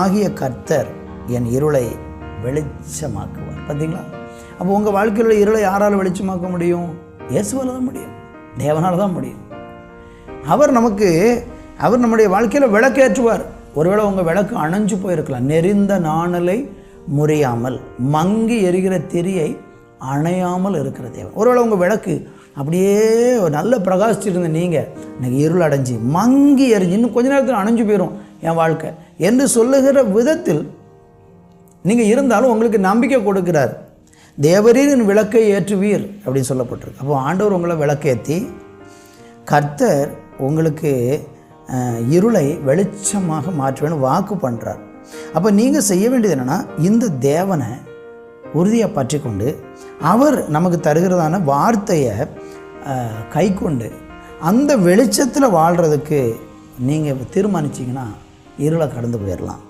ஆகிய கர்த்தர் என் இருளை வெளிச்சமாக்குவார். பார்த்தீங்களா? அப்போ உங்கள் வாழ்க்கையில் உள்ள இருளை யாரால் வெளிச்சமாக்க முடியும்? இயேசுவால் தான் முடியும். தேவனால் தான் முடியும். அவர் நமக்கு அவர் நம்முடைய வாழ்க்கையில் விளக்கேற்றுவார். ஒருவேளை உங்கள் விளக்கு அணைஞ்சு போயிருக்கலாம். நெறிந்த நாணலை முறியாமல் மங்கி எரிகிற திரியை அணையாமல் இருக்கிற தேவன். ஒருவேளை உங்கள் விளக்கு அப்படியே நல்ல பிரகாசிச்சிருந்த நீங்கள் எனக்கு இருள் அடைஞ்சு மங்கி எரிஞ்சு இன்னும் கொஞ்ச நேரத்தில் அணைஞ்சு போயிடும் என் வாழ்க்கை. என்று சொல்லுகிற விதத்தில் நீங்கள் இருந்தாலும் உங்களுக்கு நம்பிக்கை கொடுக்கிறார். தேவரீரின் விளக்கை ஏற்றுவீர் அப்படின்னு சொல்லப்பட்டிருக்கு. அப்போ ஆண்டவர் உங்களை விளக்கேற்றி கர்த்தர் உங்களுக்கு இருளை வெளிச்சமாக மாற்றுவேன்னு வாக்கு பண்ணுறார் அப்போ நீங்கள் செய்ய வேண்டியது என்னென்னா இந்த தேவனை உறுதியாக பற்றி கொண்டு அவர் நமக்கு தருகிறதான வார்த்தையை கை கொண்டு அந்த வெளிச்சத்தில் வாழ்கிறதுக்கு நீங்கள் தீர்மானிச்சிங்கன்னா இருளை கடந்து போயிடலாம்